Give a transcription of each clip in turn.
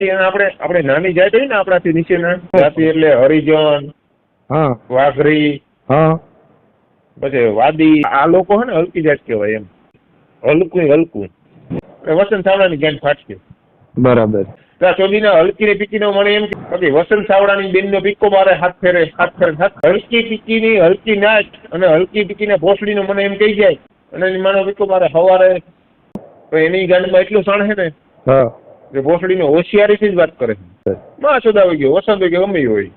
આપણે આપણે નાની જાત હોય ને આપણાથી નીચેના જાતિ એટલે હરિજન હા. વાઘરી હા. પછી વાદી આ લોકો હે ને હલકી જાત કહેવાય એમ. હલકું. હલકું વસંત ચાવડાની ગેંગ ફાટકે. બરાબર. ત્યાં ચોદીના હલકી ને પીકીનો મને એમ કે પછી વસંત બેન નો પીકો મારે હાથ ફેરે હાથ ફેરે હાથ હલકી પીકીની હલકી નાચ અને હલકી પીકી ને ભોસડી નો મને એમ કહી જાય અને એની માનો પીકો મારે હવારે. તો એની ગાંડમાં એટલું સણ છે ને હા. કે ભોસડીનો હોશિયારીથી જ વાત કરે છે. માં ચોદાવી ગયો વસંત કે ગમે હોય.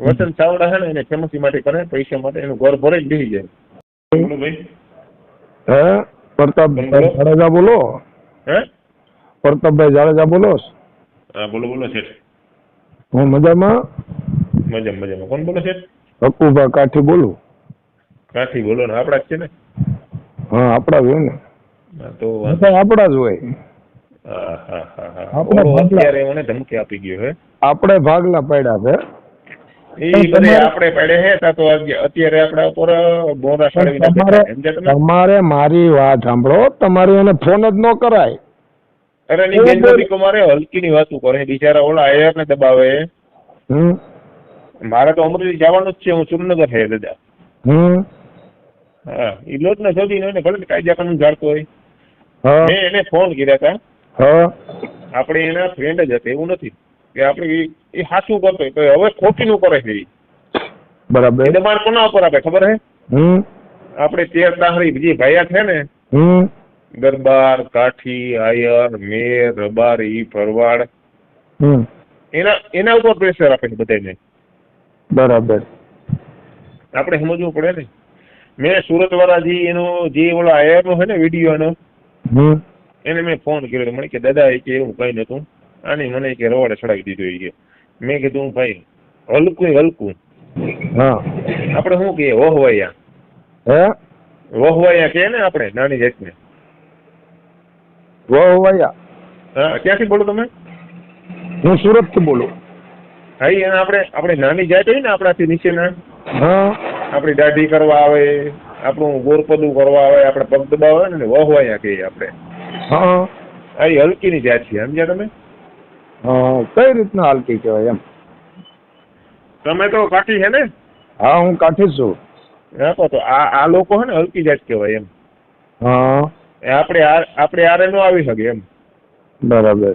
વસંત ચાવડા છે ને એને ફેમસી માટે કરે પૈસા માટે એનું ઘર ભરે જ બેસી જાય. ભાઈ. હે? પ્રતાપભાઈ જાડેજા બોલો? હે? પ્રતાપભાઈ જાડેજા બોલો? હા બોલો બોલો શેઠ. હું મજામાં? મજામાં મજામાં. કોણ બોલો શેઠ? હકુભા કાઠી બોલું. કાઠી બોલો ને આપડા જ છે ને. હા આપડા જ હોય ને. તો આપડા જ હોય. આપણે અત્યારે મને ધમકી આપી ગયો હે. આપણે ભાગલા પડ્યા છે. એ બધે તમારે- આપણે પડે હે તો અત્યારે આપણા ઉપર બોરા તમારે મારી વાત સાંભળો. તમારે એને ફોન જ ન કરાય. અરે ની બેન બરોબર. બધી મારે હલકીની વાતું કરે બિચારા ઓલા એર ને દબાવે. હમ. મારે તો અમરેલી જવાનું જ છે. હું સુરનગર છે દાદા. હમ. હા એ લોટ ને શોધી ને ભલે કાયદા કાનૂન જાણતો હોય મેં એને ફોન કર્યા હતા। હા. આપણે એના ફ્રેન્ડ જ હતા એવું નથી. કે આપણે એ સાચું કરતો તો હવે ખોટીનું કરે છે બરાબર. એ દબાણ કોના ઉપર આપે ખબર હે? હમ. આપણે તેર દાહરી બીજી ભાયા છે ને હમ. દરબાર કાઠી આયર મેર રબારી ફરવાડ હમ. એના એના ઉપર પ્રેશર આપે છે બધાને બરાબર. આપણે સમજવું પડે ને. મેં સુરત વાળા જે એનો જે ઓલો આયર નો છે ને વીડિયો એનો હમ. એને મેં ફોન કર્યો. મને કે દાદા એ કે એવું કઈ નતું આની મને કે રવાડે ચડાવી દીધો એ કે. મેં કીધું ભાઈ હલકું હલકું. હા. આપણે શું કહીએ? વહવાયા. હે? વહવાયા કે ને આપણે નાની જાતને. વહવાયા? હા ક્યાંથી બોલો તમે? હું સુરતથી બોલું. હા એને આપણે આપણે નાની જાત હોય ને આપણાથી નીચેના. હા. આપણી દાઢી કરવા આવે આપણું ગોરપદું કરવા આવે આપણે પગ દબાવે ને વહવાયા કહીએ આપણે. હા એ ઈ હલકીની જાત છે સમજ્યા તમે? હા કઈ રીતના હલકી કહેવાય એમ? તમે તો કાઠી છે ને? હા હું કાઠી છું. હા તો આ આ લોકો છે ને હલકી જાત કહેવાય એમ. હા. એ આપણે આપણે આરે નો આવી શકે એમ. બરાબર.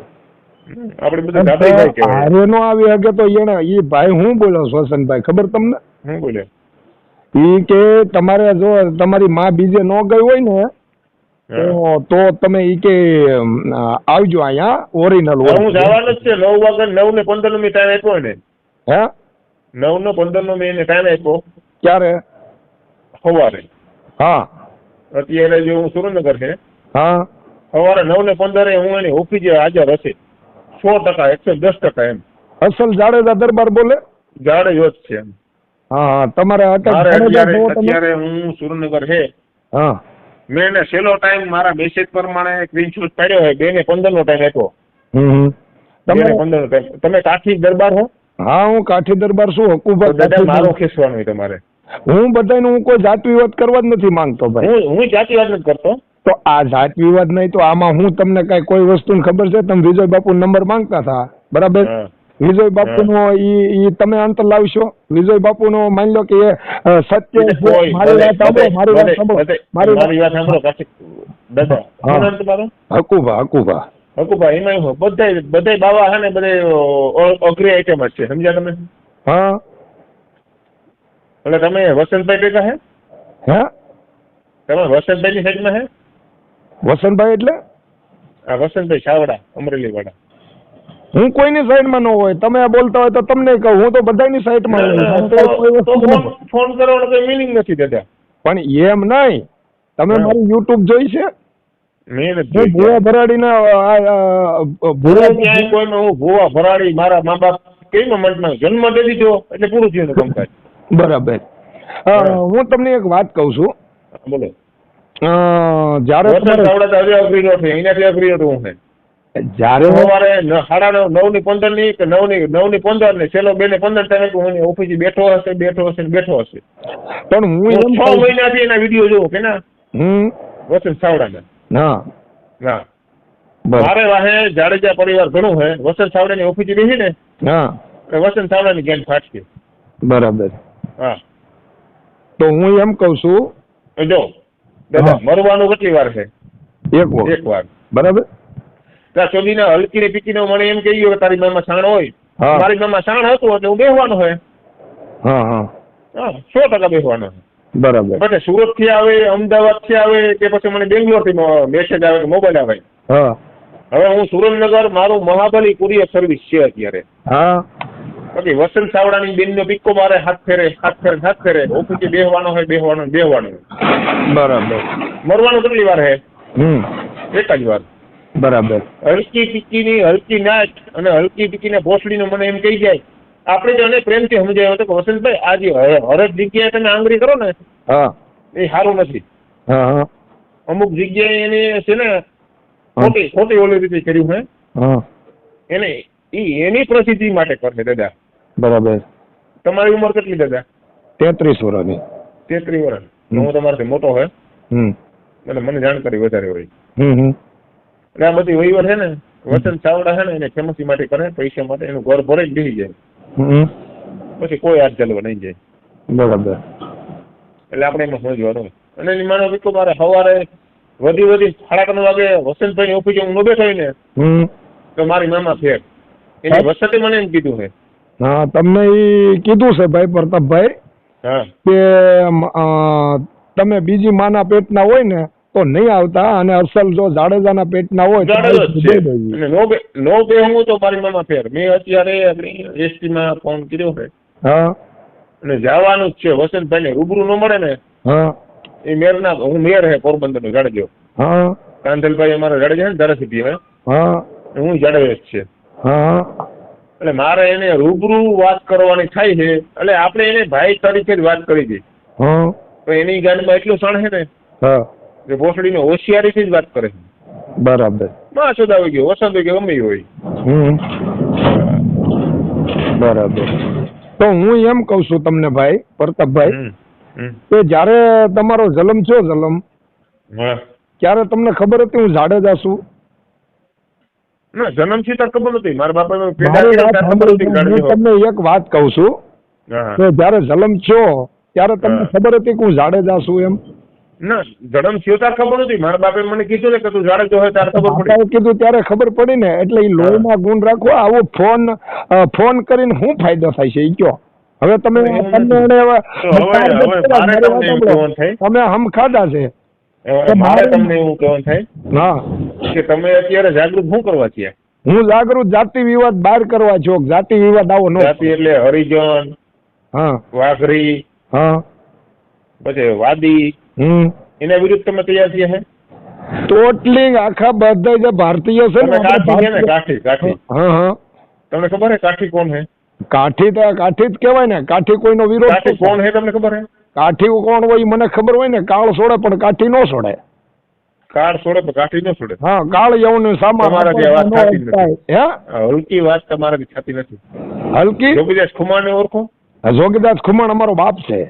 આપણે બધા દાદા ભાઈ કહેવાય. આરે નો આવી શકે તો એને ઈ ભાઈ હું બોલો શ્વસનભાઈ ખબર તમને? હું બોલે? ઈ કે તમારે જો તમારી માં બીજે ન ગઈ હોય ને હા. તો તો તમે ઈ કે આવજો અહીંયા ઓરિજિનલ હું જવાનો જ છે. નવ વાગે નવ ને પંદર નો મેં ટાઈમ આપ્યો ને હે? નવ નો પંદર નો મેં ટાઈમ આપ્યો. ક્યારે? સવારે. હા. અત્યારે જો હું સુરેન્દ્રનગર છે. હા. સવારે નવ ને પંદરે હું એની ઓફિસે હાજર હશે. સો ટકા એકસો દસ ટકા એમ. અસલ જાડેજા દરબાર બોલે? જાડે જ છે એમ. હા હા. તમારે જાડેજા અત્યારે હું સુરેન્દ્રનગર છે. હા. મેં એને છેલ્લો ટાઈમ મારા મેસેજ પ્રમાણે સ્ક્રીનશોટ પાડ્યો હોય બે ને પંદર નો ટાઈમ આપ્યો તમે પંદર નો ટાઈમ તમે કાઠી દરબાર હો? હા હું કાઠી દરબાર શું તો બધા દાદા મારો ખેસવાનો તમારે. હું બધાને હું કોઈ જાત વિવાદ કરવા જ નથી માંગતો ભાઈ. હું હું જાતિ વાત નથી કરતો. તો આ જાત વિવાદ નહીં તો આમાં હું તમને કઈ કોઈ વસ્તુની ખબર છે? તમે વિજય બાપુ નંબર માંગતા હતા. બરાબર. વિજય બાપુનો ઈ તમે અંતર લાવશો. વિજય બાપુનો માની લો કે સત્ય મારી વાત સાંભળો મારી વાત સાંભળો મારી વાત સાંભળો. કાશી. દાદા. તમારું? હકુભા હકુભા. હકુભાઈ એમાં એવું બધે બધે બાવા હે ને બધે અઘરી આઈટમ જ છે સમજ્યા તમે? હા. એટલે તમે વસંતભાઈ ભેગા હે હે. તમે વસંતભાઈની સાઈડમાં હે વસંતભાઈ એટલે? આ વસંતભાઈ છાવડા અમરેલી વાળા હું કોઈની સાઈડમાં ન હોય તમે બોલતા હોય તો તમને કહું હું તો બધાની સાઈડમાં હોય ફોન. કરવાનો કોઈ મિનિંગ નથી દેતા પણ એમ નહીં. તમે મારી યુટ્યુબ જોઈ છે. ભૂવા ભરાડીના આ, આ, ભૂવા ભરાડી મારા મા બાપ કઈ મનમાં જન્મ દે દીધો એટલે પૂરું થયું કામકાજ. બરાબર. હા. તમને એક વાત કહું છું. અહીંયા બોલો. જ્યારે જ્યારે સવારે સાડા નવ નવની પંદરની કે નવની નવની પંદર ને છેલ્લો બે ને પંદર ટાઈમે હું ઓફિસે બેઠો હશે બેઠો હશે બેઠો હશે. પણ હું છ મહિનાથી એના વીડિયો જોઉં કે ના? હું વસંત ચાવડાના ના ના બરાબર મારે વાહે જાડેજા પરિવાર ઘણું હે. વસંત સાવડાની ઓફિસે બેસી ને હા. વસંત સાવડાની ગેંગ ફાટશે. બરાબર. હા. તો હું એમ કહું છું જો દાદા મરવાનું કેટલી વાર છે? એક વાર. એક વાર. બરાબર? ત્યાં ચોદીને હલકી ને પીકીને મને એમ કહી ગયો કે તારી મામા શાણ હોય. મારી મામા શાણ હતું એટલે હું બેહવાનો હોય સો ટકા બેસવાનો બરાબર. પછી સુરતથી આવે અમદાવાદથી આવે કે પછી મને બેંગ્લોરથી મેસેજ આવે કે મોબાઈલ આવે. હવે હું સુરેન્દ્રનગર મારું મહાબલી કુરિયર સર્વિસ છે અત્યારે. હા. બાકી વસંત સાવડાની બેનનો પિક્કો મારે હાથ ફેરે હાથ ફેરે હાથ ફેરે. ઓફિસે બેહવાનો હોય બેહવાનો બેહવાનો. બરાબર. મરવાનું કેટલી વાર હે? હમ. એક જ વાર. બરાબર. હલકી ટીકીની હલકી નાચ અને હલકી ટીકીને ભોસડીનું મને એમ કહી જાય. આપણે જો એને પ્રેમથી સમજાયો હતો કે વસંતભાઈ આ જે હરજ જગ્યાએ તમે આંગળી કરો ને હા. એ સારું નથી. હા હા. અમુક જગ્યાએ એને છે ને ખોટી ખોટી ઓલી રીતે કર્યું હે. હા. એને ઈ એની પ્રસિદ્ધિ માટે કરશે દાદા. બરાબર. તમારી ઉંમર કેટલી દાદા? તેત્રીસ વર્ષની. તેત્રીસ વર્ષ. હું તમારાથી મોટો હોય હમ. એટલે મને જાણકારી વધારે હોય. હમ હમ. એટલે આ બધી વહીવટ છે ને વસંત ચાવડા છે ને એને ફેમસી માટે કરે પૈસા માટે એનું ઘર ભરે જ બેસી જાય. પછી કોઈ હાથ ચાલવા નહીં જાય. બરાબર. એટલે આપણે એમાં સમજવાનું. અને એની માનો કે મારે સવારે વધી વધી સાડા ત્રણ વાગે વસંતભાઈ ઓફિસે હું ન બેઠો ને તો મારી મામા ફેર. એની વસંતે મને એમ કીધું છે. હા તમને એ કીધું છે ભાઈ પ્રતાપભાઈ કે તમે બીજી માના પેટના હોય ને તો નહીં આવતા અને અસલ જો જાડેજાના પેટના હોય નો બે નો બે હું તો મારી મામા ફેર. મેં અત્યારે એસટી માં ફોન કર્યો છે. હા. અને જવાનું જ છે. વસંતભાઈ ને રૂબરૂ ન મળે ને હા. એ મેરના હું મેર હે પોરબંદર નો જાડેજો. હા. કાંધલભાઈ અમારા જાડેજા ને ધારાસભ્ય હે. હા. હું જાડેજો જ છે. હા. એટલે મારે એને રૂબરૂ વાત કરવાની થાય છે. એટલે આપણે એને ભાઈ તરીકે જ વાત કરી દઈએ હા. તો એની ગાડીમાં એટલું સણ છે ને હા. કે ભોસડીને હોશિયારીથી જ વાત કરે છે. બરાબર. માં આવી ગયો વસંત કે ગમે હોય. બરાબર. તો હું એમ કહું છું તમને ભાઈ પ્રતાપભાઈ. કે જ્યારે તમારો જલમ થયો જલમ ત્યારે તમને ખબર હતી હું જાડેજા છું ના જન્મથી તો ખબર નથી મારા બાપા હતી તમને એક વાત કહું છું કે જ્યારે જલમ થયો ત્યારે તમને ખબર હતી કે હું જાડેજા છું એમ? ના જન્મ થયો ત્યારે ખબર નથી મારા બાપે મને કીધું ને કે તું જાડેજો હોય ત્યારે ખબર પડી. કીધું ત્યારે ખબર પડી ને એટલે એ લોહીના ગુણ રાખો આવો ફોન ફોન કરીને શું ફાયદો થાય છે એ કયો? હવે તમે એવું તમને નથી. એને હવે તો હવે હવે મારે મારી તમને એવું વાત કહેવાનું થાય? તમે હમ ખાધા છે મારે તમને એવું કહેવાનું થાય? હા. કે તમે અત્યારે જાગૃત શું કરવા છીએ હું જાગૃત જાતિ વિવાદ બહાર કરવા છો. જાતિ વિવાદ આવો નો. જાતિ એટલે હરિજન હા. વાઘરી હા. પછી વાદી હમ. એના વિરુદ્ધ તમે તૈયાર થયા છે ટોટલી આખા બધા જે ભારતીય છે ને કાઠી ને? કાઠી કાઠી. હા હા. તમને ખબર હે કાઠી કોણ હે? કાઠી તો કાઠી જ કહેવાય ને. કાઠી કોઈનો વિરોધ કોણ હે તમને ખબર હે? કાઠી કોણ હોય મને ખબર હોય ને કાળ છોડે પણ કાઠી નો છોડે. કાળ છોડે પણ કાઠી ન છોડે? હા કાળ યવન સામા તમારાથી વાત થતી નથી. હે? હલકી વાત તમારાથી થતી નથી. હલકી? જોગીદાસ ખુમારને ઓળખો? જોગીદાસ ખુમાણ અમારો બાપ છે.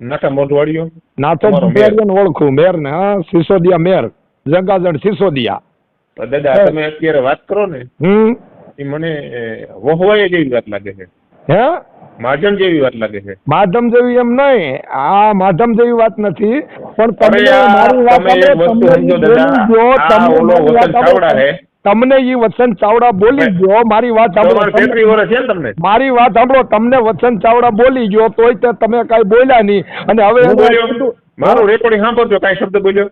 નાથા મોઢવાડીઓ નાથો. ને ઓળખું મેર. ને હા સિસોદિયા મેર જંગાજણ સિસોદિયા. તો દાદા તમે અત્યારે વાત કરો ને હમ. એ મને વહવાય જેવી વાત લાગે છે. હે? માધમ જેવી વાત લાગે છે. માધમ જેવી એમ નહીં આ માધમ જેવી વાત નથી પણ તમે મારી વાત તમે એક વસ્તુ સમજો દાદા આ ઓલો વતન વાત ચાવડા હે તમને ઈ વસંત ચાવડા બોલી ગયો મારી વાત સાંભળો. મારી વાત સાંભળો તમને વસંત ચાવડા બોલી ગયો તોય તમે કઈ બોલ્યા નહીં. અને હવે મારું રેકોર્ડિંગ સાંભળજો કઈ શબ્દ બોલ્યો?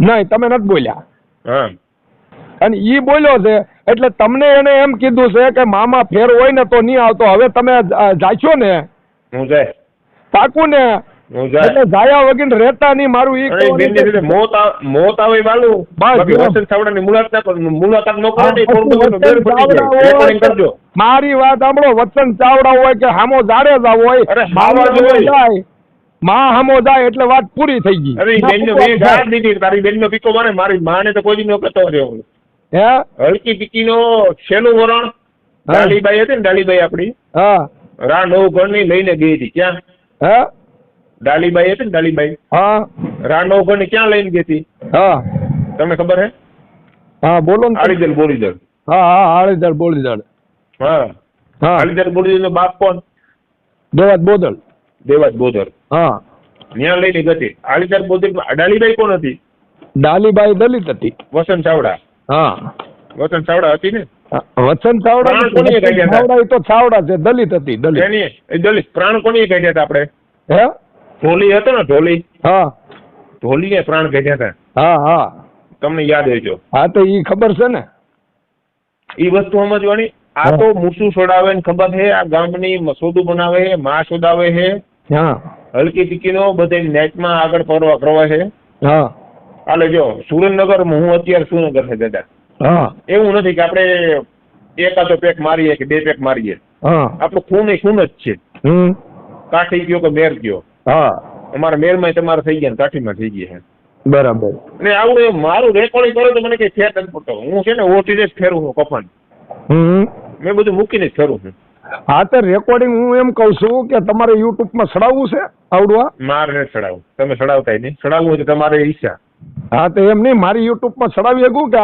નહીં તમે નથી બોલ્યા. અને ઈ બોલ્યો છે એટલે તમને એને એમ કીધું છે કે મામા ફેર હોય ને તો નહીં આવતો. હવે તમે જાશો ને? હું જાય. પાકું ને એટલે જાયા વગર રહેતા નહીં મારું ઈ મોત મોત આવે વાલું. બાકી વસંત મુલાકાત મુલાકાત ન કરો રેકોર્ડિંગ કરજો. વાત સાંભળો વતન ચાવડા હોય કે હામો જાડેજા હોય અરે માં જ હોય. જાય. માં હામો જાય એટલે વાત પૂરી થઈ ગઈ. અરે બેન બેનને મેં ગાળ દીધી તારી બેનનો પીકો મારે મારી માને તો કોઈ દી ન કહેતો રહ્યો હે? હલકી પીકીનો છેલ્લું વરણ. ડાલીબાઈ હતી ને ડાલીબાઈ આપણી. હા. રા નવઘણની લઈને ગઈ હતી ક્યાં? હે? ડાલીબાઈ હતી ને ડાલીબાઈ? હા. રા નવઘણની ક્યાં લઈને ગઈ હતી? હા. તમને ખબર હે? હા બોલો ને. આળીદર બોલીદર હા હા હાળીદાર બોલીદાર હા. હા. આળીદર બોલીદર નો બાપ કોણ? દેવાત બોદળ દેવાજ બોદળ હા. ન્યા લઈને ગતિ આળીદર બોદળ ડાલીબાઈ કોણ હતી? ડાલીબાઈ દલિત હતી. વસંત ચાવડા. હા. વસંત ચાવડા હતી ને? વસંત ચાવડા કોની કાઢ્યા ચાવડા તો ચાવડા છે દલિત હતી દલિત. દલિત પ્રાણ કોની કાઢ્યા હતા આપણે? હે? ઢોલી હતો ને ઢોલી? હા. ઢોલી ને પ્રાણ ભેગા હતા. હા હા. તમને યાદ રહેજો હા તો ઈ ખબર છે ને. એ વસ્તુ સમજવાની. આ તો મૂસું છોડાવે ને ખબર છે આ ગામની મસોદું બનાવે છે માં શોધાવે છે. હા. હલકી ટીકીનો બધે નેટમાં આગળ પરવા કરવા છે. હા. હાલે જો સુરેન્દ્રનગર હું અત્યારે સુરેન્દ્રનગર છે દાદા. હા. એવું નથી કે આપણે એકાદો પેક મારીએ કે બે પેક મારીએ. હા. આપણું ખૂન એ ખૂન જ છે. હમ. કાઠી ગયો કે મેર ગયો? હા. અમારા મેળમાં તમારે થઈ ગયા કાઠીમાં થઈ ગયા બરાબર. અને આવું એ મારું રેકોર્ડિંગ કરો તો મને કઈ ફેર નથી પડતો. હું છે ને ઓટીને જ ફેરું છું કફન. મેં બધું મૂકીને જ ફેરું છું. હા તો રેકોર્ડિંગ હું એમ કહું છું કે તમારે યુટ્યુબમાં ચડાવવું છે આવડવા? મારે નથી તમે ચડાવતા નહીં. ચડાવવું હોય તો તમારે ઈચ્છા. હા તો એમ નહીં મારી યુટ્યુબમાં ચડાવી શકું કે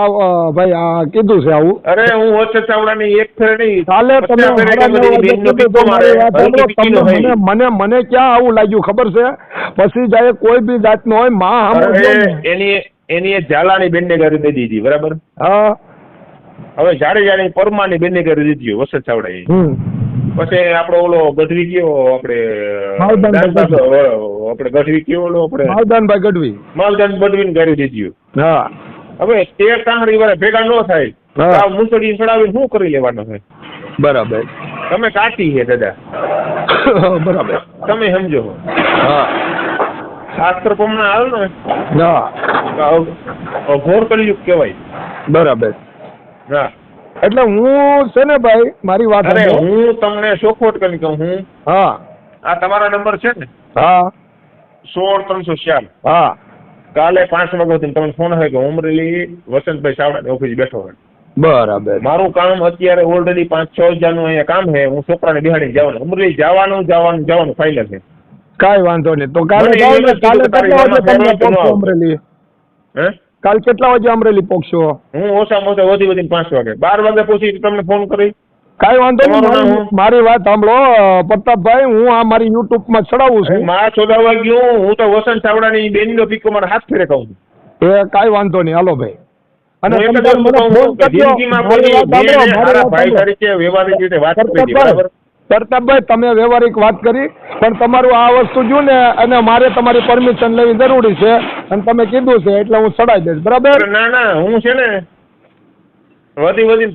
ભાઈ આ કીધું છે આવું? અરે હું વચ્ચે ચાવડાની એક ફેર નહીં કાલે તમે. મને મને ક્યાં આવું લાગ્યું ખબર છે? પછી જાય કોઈ બી જાતનો હોયમાં એની એની ઝાલાની બેનને કરી દઈ દીધી બરાબર? હા. હવે જાડે જાડે પરમાની બેનને કરી દીધી વસત ચાવડા પછી આપણો ઓલો ગઢવી કયો આપણે માલદાન આપણે ગઢવી કયો ઓલો આપણે? માલદાનભાઈ ગઢવી. માલદાન બદવીને કરી દીધું. હા. હવે તેર તાંગડી વાળા ભેગા ન થાય. આ મુસળી ચડાવીને શું કરી લેવાનો છે? બરાબર. તમે કાચી છે દાદા. બરાબર. તમે સમજો. હા. શાસ્ત્ર પ્રમાણે આવે ને. હા. તો અઘ- અઘોર કલયુગ કહેવાય. બરાબર. હા. એટલે હું છે ને ભાઈ મારી વાત અરે હું તમને ચોખવટ કરી કહું હું? હા. આ તમારા નંબર છે ને? હા. સોળ ત્રણસો ચાર હા. કાલે પાંચ વાગ્યાથી તમને ફોન હોય કે ઉમરેલી વસંતભાઈ ચાવડાની ઓફિસ બેઠો હોય. બરાબર. મારું કામ અત્યારે ઓલરેડી પાંચ છ હજારનું અહીંયા કામ છે હું છોકરાને બિહાડી જવાનું. અમરેલી જવાનું જવાનું જવાનું ફાઇલ છે. કાંઈ વાંધો નહીં. તો કાલે ને, કાલે વાગે ન. અમરેલી હે? કાલ કેટલા વાગે અમરેલી પહોંચશો? હું ઓછામાં ઓછા વધી વધીને પાંચ વાગે. બાર વાગે પહોંચી તમને ફોન કરી. કાંઈ વાંધો નહીં મારી- વાત સાંભળો. પ્રતાપભાઈ હું આ મારી યુટ્યુબમાં ચડાવું છું. માં શોધાવા ગયો હું. તો વસંત ચાવડાની બેનનો પીકો મારા હાથ ફેરે કહું છું. એ કાંઈ વાંધો નહીં. હાલો ભાઈ. અને તમે મને ફોન કરજો. મારી વાત સાંભળો, મારી વાત ભાઈ સાંભળો. તરીકે વ્યવહારિક રીતે વાત કરી બરાબર? પ્રતાપભાઈ તમે વ્યવહારિક વાત કરી, પણ તમારું આ વસ્તુ જો ને, અને મારે તમારી પરમિશન લેવી જરૂરી છે, અને તમે કીધું છે, એટલે હું સડાઈ દઈશ. બરાબર? ના ના, હું છે ને, વધી વધીને